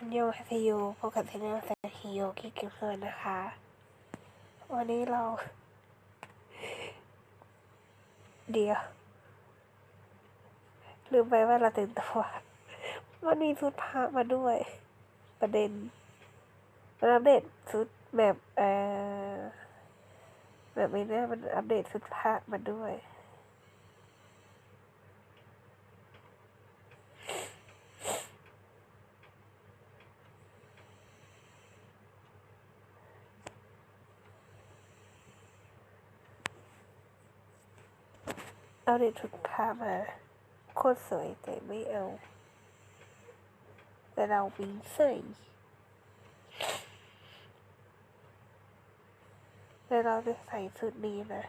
อันยฮาเซโยพบกับเซนเนอร์แซฮิโยกิเกมเมอร์นะคะ วันนี้เรา เดี๋ยว ลืมไปว่าเราตื่นตัว มันมีชุดพระมาด้วย ประเด็นมันอัปเดตชุดแบบเอ่อแบบไม่แน่มันอัปเดตชุดพระมาด้วย เอาเด็กชุดพามา โคตรสวยแต่ไม่เอา แต่เรามีใส่แต่เราจะใส่ชุดนี้นะ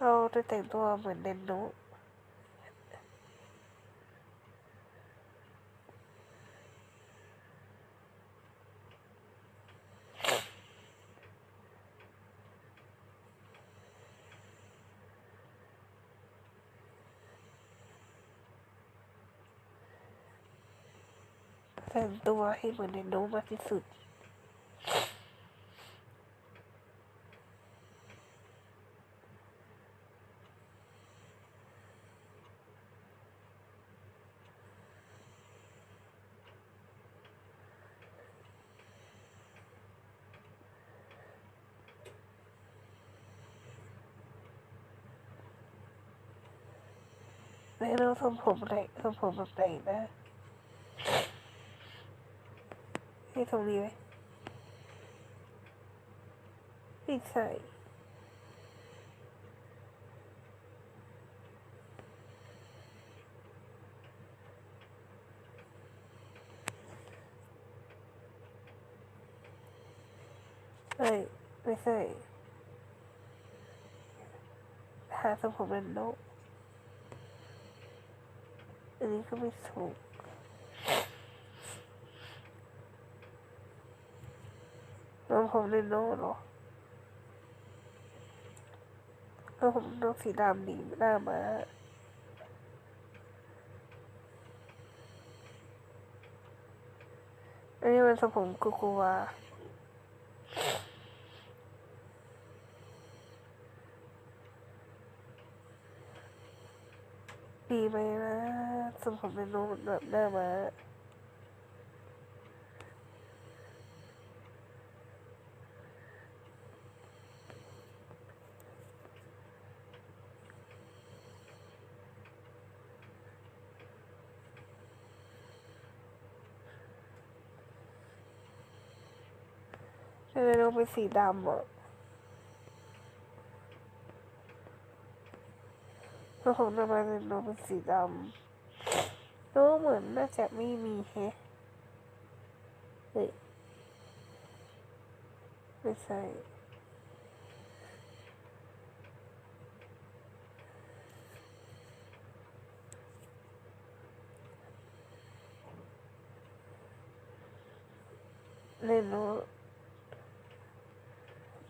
เราจะแต่งตัวเหมือนเดนโน แต่งตัวให้เหมือนเดนโนมากที่สุดแล้วเราทำผมไหนทำผมแบบไหนนะ ให้ตรงนี้ไหมไม่ใส่ไม่ไม่ใส่หาทรงผมเป็นนกอันนี้ก็ไม่ถูก น้องผมเล่นโน่หรอน้องผมน้องสีดำดีหน้ามาอันนี้มันสมผมกูกูวาดีไหมนะสมผมเป็นโน่แบบหน้ามา เออเราเป็นสีดำอะแล้วของนำมาเป็นเราเป็นสีดำแล้วเหมือนน่าจะไม่มีแฮะเฮ้ยไม่ใช่เล่นโน้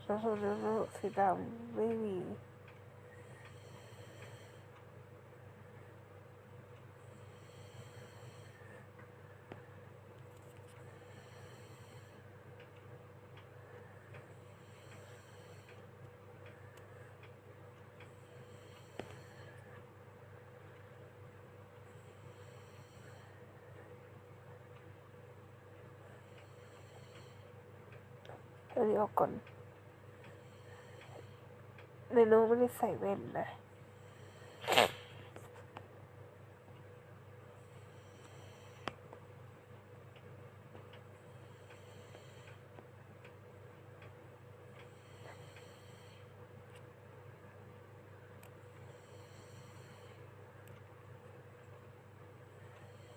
ตแล้วคนนั้นสี ดำไม่มีอันนี้ออกก่อนในโน้ตไม่ได้ใส่แว่นนะ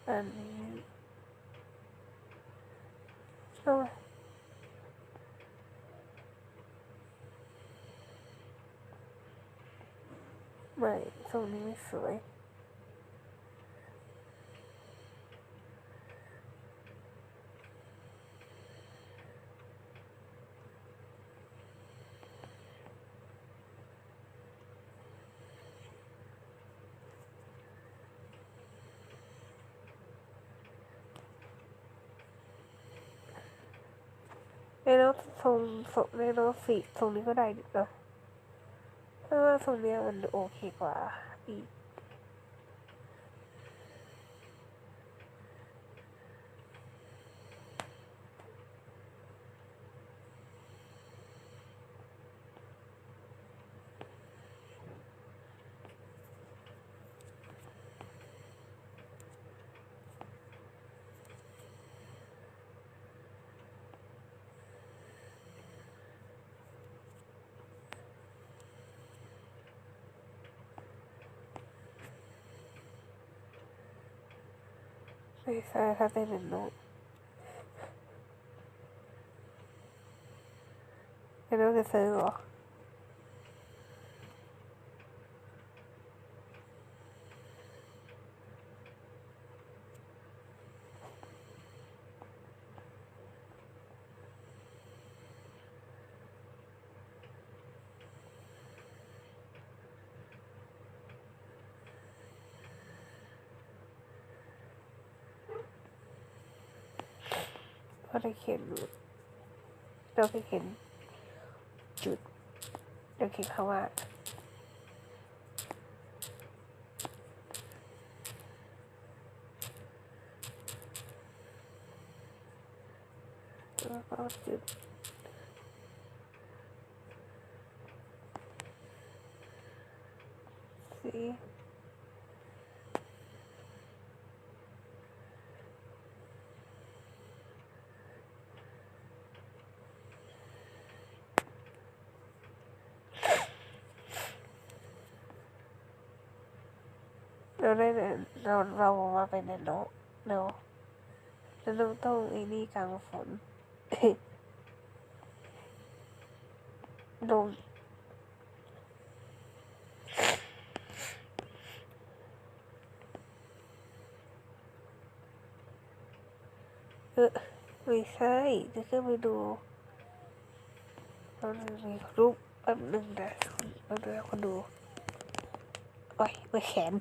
อันนี้ ไม่ทรงนี้ไม่สวย ในรถทรงในรถสีทรงนี้ก็ได้เนาะ ว่าทรงเนี้ยมันโอเคกว่าอีก ไม่ใช่ถ้าเป็นเป็นโน้ตเป็นโน้ตจะซื้อเหรอเราได้เขียนเราไปเขียนจุดเราเขียนคำว่าแล้วก็จุดสี เราได้เนี่ยเราเรามาเป็นในโน้ตเนาะแล้วต้องต้องไอ้นี่กลางฝนลงเออไม่ใช่จะขึ้นไปดูมันมีรูปแป๊บหนึ่งนะมาดูคนดู อ้ยไม่แขน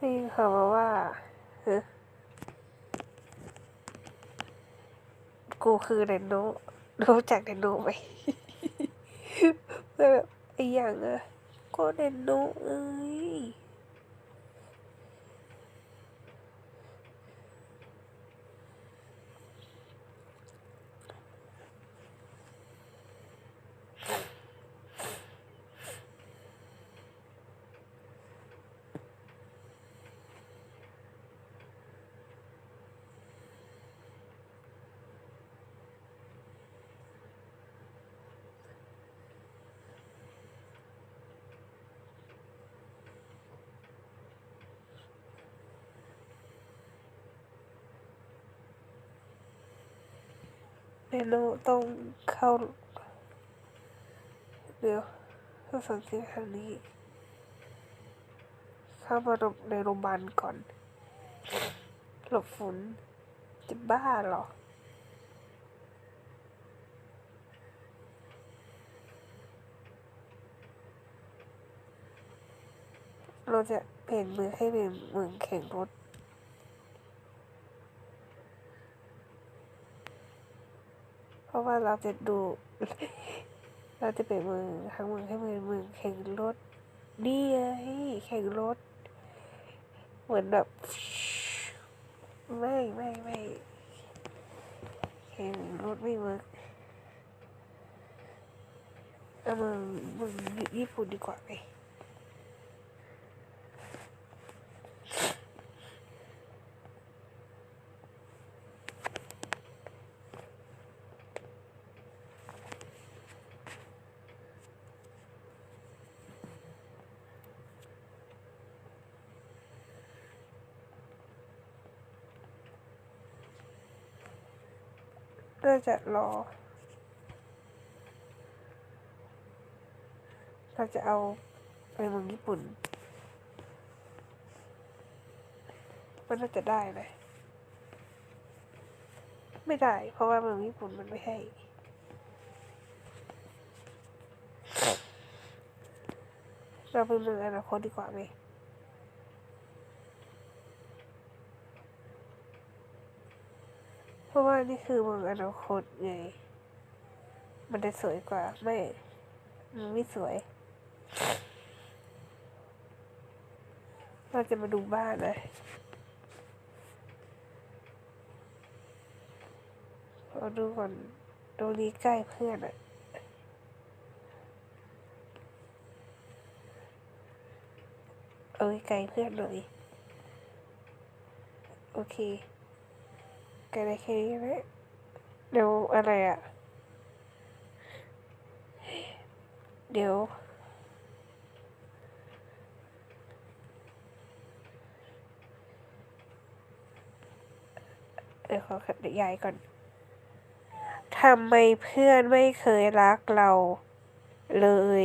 นี่เขาบอกว่าเฮ้กูคือเดนโนรู้จักเดนโนไหมแบบไอ้อย่างอะก็เดนโนเอ้ย เดนโนต้องเข้าเดี๋ยวต้อสังเกตทางนี้ เข้ามาในโรงพยาบาลก่อน หลบฝนจะบ้าเหรอเราจะเปลี่ยนมือให้เป็นเมืองแข่งรถ เพราะ ว่าเราจะดู เราจะเป็นมือทั้งมือให้เป็นเมือแข่งรถนี่ไงแข่งรถ เหมือนแบบ ไม่ไม่ไม่แข่งรถไม่เวิร์กเอามืองมืองญี่ปุ่นดีกว่าไหม น่าจะรอ เราจะเอาไปเมืองญี่ปุ่นมันน่าจะได้ไหมไม่ได้ เพราะว่าเมืองญี่ปุ่นมันไม่ให้เราไปเมืองอนาคตดีกว่าไหม ราะว่านี่คือเมืองอนาคตไง มันจะสวยกว่า ไม่มันไม่สวย เราจะมาดูบ้านนะเราดูก่อนตรงนี้ใกล้เพื่อนอะเอาไกลเพื่อนหน่อยโอเค กลได้แค่นี้แหละเดี๋ยวอะไรอะเดี๋ยว เดี๋ยวขอขยายก่อน ทำไมเพื่อนไม่เคยรักเราเลย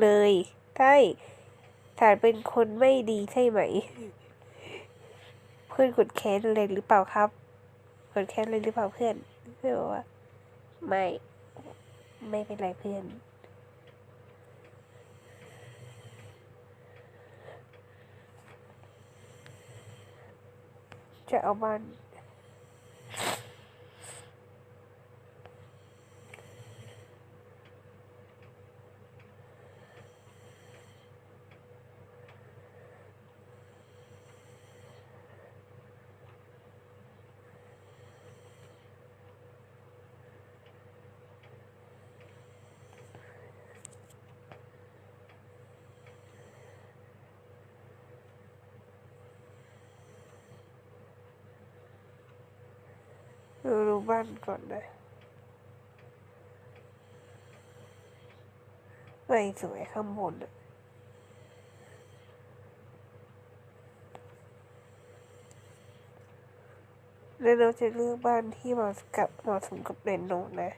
เลยใช่ฉันเป็นคนไม่ดีใช่ไหม เพื่อนกดแค้นเลยหรือเปล่าครับ กดแค้นเลยหรือเปล่าเพื่อนเพื่อนบอกว่าไม่ ไม่เป็นไรเพื่อนจะเอาบ้าน ดูดูบ้านก่อนเลยไม่สวยข้างบนอะแล้วเราจะเลือกบ้านที่เหมาะกับเหมาะสมกับเรนโนนะ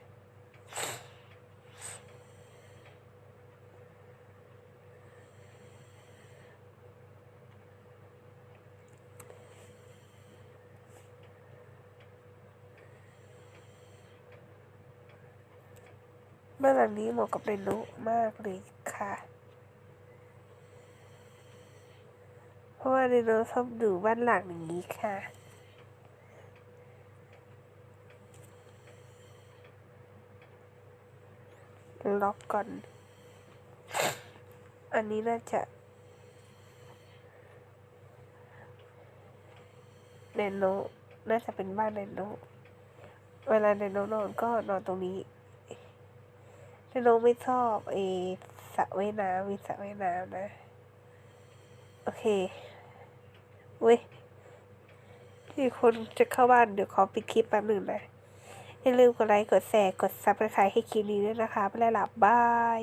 บ้านหลังนี้เหมาะกับเรนโนมากเลยค่ะ เพราะว่าเรนโนชอบดูบ้านหลังอย่างนี้ค่ะล็อกก่อน อันนี้น่าจะเรนโนน่าจะเป็นบ้านเรนโนเวลาเรนโนนอนก็นอนตรงนี้ เรนโนไม่ชอบไอสระว่ายน้ำมีสระว่ายน้ำนะ โอเคเว้ยที่คนจะเข้าบ้านเดี๋ยวขอปิดคลิปแป๊บหนึ่งนะอย่าลืมกดไลค์กดแชร์กดซับสไครต์ให้คลิปนี้ด้วยนะคะไปแล้วล่ะบาย